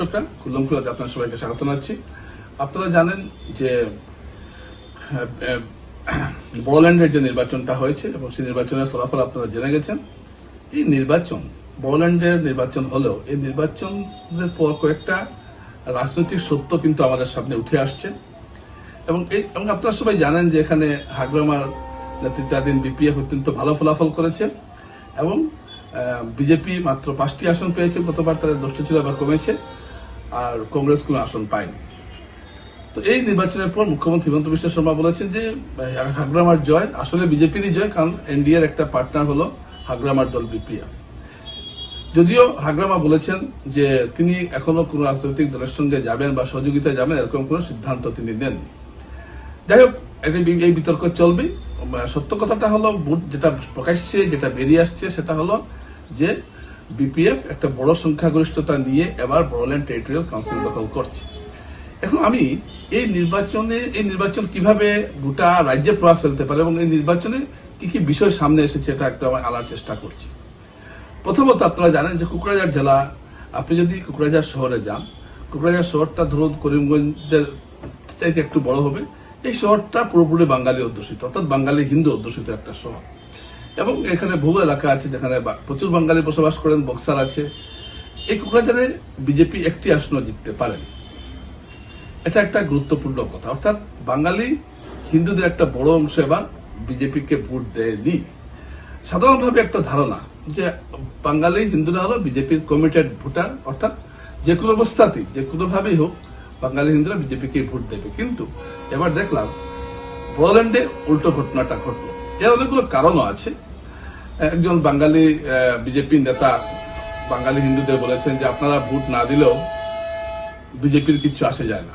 দর্শকরা খুল্লম খুলাতে আপনার সবাইকে স্বাগত জানাচ্ছি আপনারা জানেন যে বড়োল্যান্ডের যে নির্বাচনটা হয়েছে এবং সেই নির্বাচনের ফলাফল আপনারা জেনে গেছেন। এই নির্বাচন, বড়োল্যান্ডের নির্বাচন হলেও এই নির্বাচনের পর কয়েকটা রাজনৈতিক সত্য কিন্তু আমাদের সামনে উঠে আসছে। এবং এই, এবং আপনারা সবাই জানেন যে এখানে হাগ্রামার নেতৃত্বাধীন বিপিএফ অত্যন্ত ভালো ফলাফল করেছে এবং বিজেপি মাত্র পাঁচটি আসন পেয়েছে, গতবার তাদের দশটি ছিল আবার কমেছে। আর কংগ্রেস কোনো আসন পায়নি। তো এই নির্বাচনের পর মুখ্যমন্ত্রী হিমন্ত বিশ্ব শর্মা বলেছেন যে হাগ্রামার জয়, আসলে বিজেপিরই জয়, কারণ এনডিএর একটা পার্টনার হলো হাগ্রামার দল বিপিএফ যদিও হাগ্রামা বলেছেন যে, তিনি এখনও কোনো রাজনৈতিক দলের সঙ্গে যাবেন বা সহযোগিতায় যাবেন এরকম কোনো সিদ্ধান্ত তিনি নেননি। যাই হোক এই বিতর্ক চলবে সত্য কথাটা হলো যেটা প্রকাশ্যে, যেটা বেরিয়ে আসছে, সেটা হলো যে বিপিএফ একটা বড় সংখ্যাগরিষ্ঠতা নিয়ে এবার বড়োল্যান্ড টেরিটোরিয়াল কাউন্সিল দখল করছে। এখন আমি এই নির্বাচনে, এই নির্বাচন কীভাবে গোটা রাজ্যে প্রভাব ফেলতে পারে এবং এই নির্বাচনে কি কি বিষয় সামনে এসেছে এটা একটু আমি আনার চেষ্টা করছি। প্রথমত আপনারা জানেন যে কুকরাঝার জেলা, আপনি যদি কুকরাঝার শহরে যান, কুকরাঝার শহরটা ধরুন করিমগঞ্জের চাইতে একটু বড় হবে। এই শহরটা পুরোপুরি বাঙালি অধ্যুষিত, অর্থাৎ বাঙালি হিন্দু অধ্যুষিত একটা শহর। এবং এখানে বহু এলাকা আছে যেখানে প্রচুর বাঙালি বসবাস করেন বক্সার আছে। এই কুকরাঝারে বিজেপি একটি আসন জিততে পারেন। এটা একটা গুরুত্বপূর্ণ কথা। অর্থাৎ বাঙালি হিন্দুদের একটা বড় অংশ এবার বিজেপিকে ভোট দেয়নি। সাধারণভাবে একটা ধারণা যে বাঙালি হিন্দুরা হলো বিজেপির কমিটেড ভোটার। অর্থাৎ যে কোনো অবস্থাতেই, যে কোনো ভাবেই হোক, বাঙালি হিন্দুরা বিজেপিকে ভোট দেবে। কিন্তু এবার দেখলাম বড়োল্যান্ডে উল্টো ঘটনাটা ঘটলো। এর অনেকগুলো কারণও আছে। একজন বাঙালি বিজেপি নেতা, বাঙালি হিন্দুদের বলেছেন যে আপনারা ভোট না দিলেও বিজেপির কিছু আসে যায় না।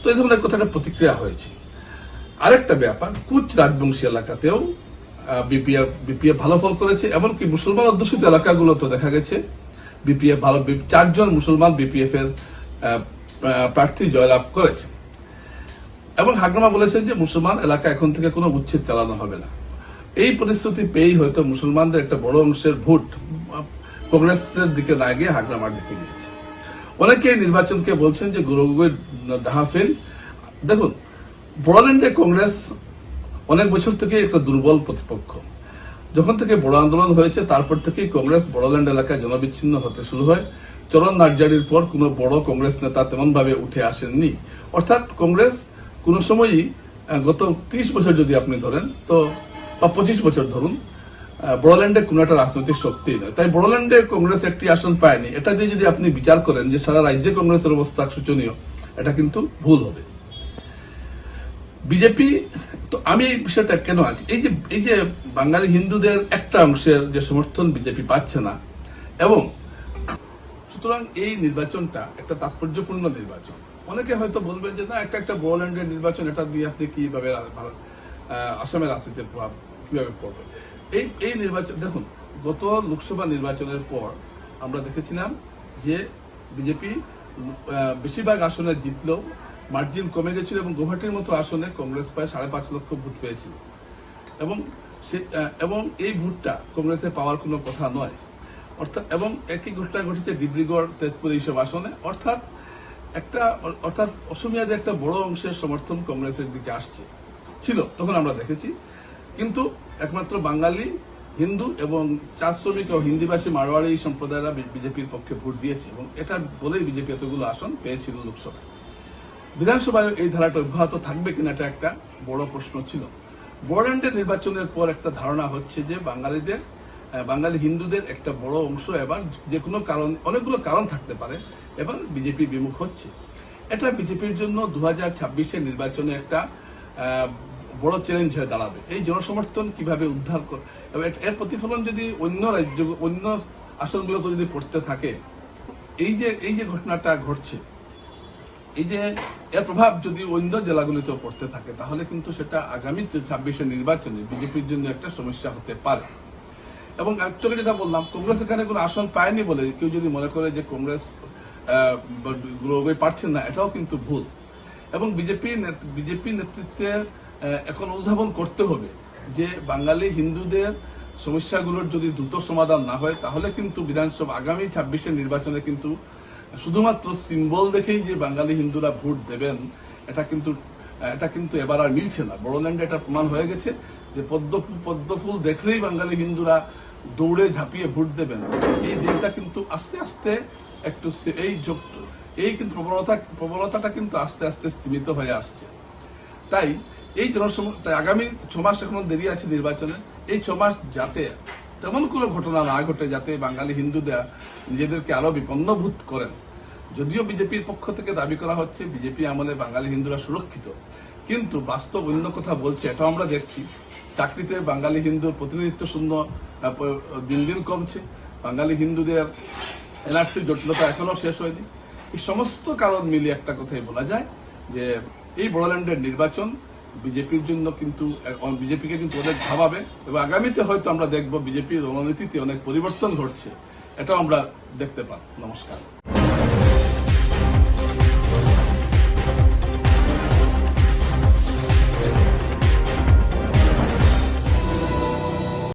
তো এই ধরনের কথাটা প্রতিক্রিয়া হয়েছে। আরেকটা ব্যাপার, কুচ রাজবংশী এলাকাতেও বিপিএফ বিপিএফ ভালো ফল করেছে, এমনকি মুসলমান অধ্যুষিত এলাকাগুলো তো দেখা গেছে। বিপিএফ ভালো চারজন মুসলমান বিপিএফ এর প্রার্থী জয়লাভ করেছে। এবং হাগ্রামা বলেছেন যে মুসলমান এলাকা এখন থেকে কোনো উচ্ছেদ চালানো হবে না। এই পরিস্থিতি পেয়েই হয়তো মুসলমানদের একটা বড় অংশের ভোট কংগ্রেসের দিকে না গিয়ে হাগ্রামার দিকে গিয়েছে। অনেকে নির্বাচনকে বলছেন যে গুরু গগৈ ডাহাফেল দেখুন বড়োল্যান্ডে কংগ্রেস অনেক বছর থেকে একটা দুর্বল প্রতিপক্ষ। যখন থেকে বড় আন্দোলন হয়েছে, তারপর থেকেই কংগ্রেস বড়োল্যান্ড এলাকায় জনবিচ্ছিন্ন হতে শুরু হয়। চরণ নার্জারির পর কোনো বড় কংগ্রেস নেতা তেমনভাবে উঠে আসেননি। অর্থাৎ কংগ্রেস কোনো সময়ই গত ত্রিশ বছর যদি আপনি ধরেন, তো, বা পঁচিশ বছর ধরুন বড়োল্যান্ডে কোনো একটা রাজনৈতিক শক্তি নয় তাই বড়োল্যান্ডে কংগ্রেস একটি আসন পায়নি। এটা দিয়ে যদি আপনি বিচার করেন যে সারা রাজ্যে কংগ্রেসের অবস্থা শোচনীয় এটা কিন্তু ভুল হবে। বিজেপি, তো আমি এই বিষয়টা কেন আছি? এই যে এই যে বাঙালি হিন্দুদের একটা অংশের যে সমর্থন বিজেপি পাচ্ছে না, এবং সুতরাং এই নির্বাচনটা একটা তাৎপর্যপূর্ণ নির্বাচন। অনেকে হয়তো বলবেন যে, না, একটা একটা বড়োল্যান্ডের নির্বাচন, এটা দিয়ে আপনি কীভাবে আসামের রাজনীতির প্রভাব কীভাবে পড়বে? এই এই নির্বাচন, দেখুন, গত লোকসভা নির্বাচনের পর আমরা দেখেছিলাম যে বিজেপি বেশিরভাগ আসনে জিতলেও মার্জিন কমে গেছিল এবং গুয়াহাটির মতো আসনে কংগ্রেস প্রায় সাড়ে পাঁচ লক্ষ ভোট পেয়েছিল। এবং সে এবং এই ভোটটা কংগ্রেসের পাওয়ার কোনো কথা নয়। অর্থাৎ, এবং একই ঘটনা ঘটেছে ডিব্রুগড়, তেজপুর এইসব আসনে। অর্থাৎ একটা, অর্থাৎ অসমিয়াদের একটা বড় অংশের সমর্থন কংগ্রেসের দিকে আসছে। ছিল, তখন আমরা দেখেছি। কিন্তু একমাত্র বাঙালি, হিন্দু এবং চা শ্রমিক ও হিন্দিভাষী মারোয়াড়ি সম্প্রদায়রা বিজেপির পক্ষে ভোট দিয়েছে এবং এটা বলেই বিজেপি এতগুলো আসন পেয়েছিল লোকসভায়। বিধানসভায় এই ধারাটা অব্যাহত থাকবে কিনা এটা একটা বড় প্রশ্ন ছিল। বড়োল্যান্ডের নির্বাচনের পর একটা ধারণা হচ্ছে যে বাঙালিদের বাঙালি হিন্দুদের একটা বড় অংশ এবার যে কোনো কারণ, অনেকগুলো কারণ থাকতে পারে। এবার বিজেপি বিমুখ হচ্ছে। এটা বিজেপির জন্য দু হাজার ছাব্বিশের নির্বাচনে একটা বড় চ্যালেঞ্জ হয়ে দাঁড়াবে। এই জনসমর্থন কীভাবে উদ্ধার কর এর- প্রতিফলন যদি অন্য রাজ্য, অন্য আসনগুলোতে যদি পড়তে থাকে, এই যে এই যে ঘটনাটা ঘটছে, এই যে এর প্রভাব যদি অন্য জেলাগুলিতেও পড়তে থাকে, তাহলে কিন্তু সেটা আগামী ছাব্বিশের নির্বাচনে বিজেপির জন্য একটা সমস্যা হতে পারে। এবং একটু যেটা বললাম, কংগ্রেস এখানে কোনো আসন পায়নি বলে কেউ যদি মনে করে যে কংগ্রেস গ্রোবে পারছেন না, এটাও কিন্তু ভুল। এবং বিজেপি বিজেপি নেতৃত্বে এখন উদ্ভাবন করতে হবে যে বাঙালি হিন্দুদের সমস্যাগুলোর যদি দ্রুত সমাধান না হয়, তাহলে কিন্তু বিধানসভা আগামী ছাব্বিশের নির্বাচনে কিন্তু শুধুমাত্র সিম্বল দেখেই যে বাঙালি হিন্দুরা ভোট দেবেন, এটা কিন্তু এটা কিন্তু এবার আর মিলছে না। বড়োল্যান্ডে এটা প্রমাণ হয়ে গেছে যে পদ্ম, পদ্মফুল দেখলেই বাঙালি হিন্দুরা দৌড়ে ঝাঁপিয়ে ভোট দেবেন। এই দিনটা কিন্তু আস্তে আস্তে একটু এই এই কিন্তু প্রবণতা প্রবণতাটা কিন্তু আস্তে আস্তে সীমিত হয়ে আসছে। তাই এই জনসম তাই আগামী ছমাস মাস এখনও দেরি আছে নির্বাচনে। এই ছমাস যাতে তেমন কোনো ঘটনা না ঘটে, যাতে বাঙালি হিন্দুরা নিজেদেরকে আরও বিপন্নভূত করেন। যদিও বিজেপির পক্ষ থেকে দাবি করা হচ্ছে, বিজেপি আমলে বাঙালি হিন্দুরা সুরক্ষিত। কিন্তু বাস্তব অন্য কথা বলছে, এটাও আমরা দেখছি। চাকরিতে বাঙালি হিন্দুর প্রতিনিধিত্ব শূন্য দিন দিন কমছে। বাঙালি হিন্দুদের এনআরসির জটিলতা এখনও শেষ হয়নি। এই সমস্ত কারণ মিলিয়ে একটা কথাই বলা যায় যে এই বড়োল্যান্ডের নির্বাচন বিজেপির জন্য কিন্তু বিজেপিকে কিন্তু অনেক ভাবাবে, এবং আগামীতে হয়তো আমরা দেখব বিজেপির রণনীতিতে অনেক পরিবর্তন ঘটছে। এটাও আমরা দেখতে পাব। নমস্কার।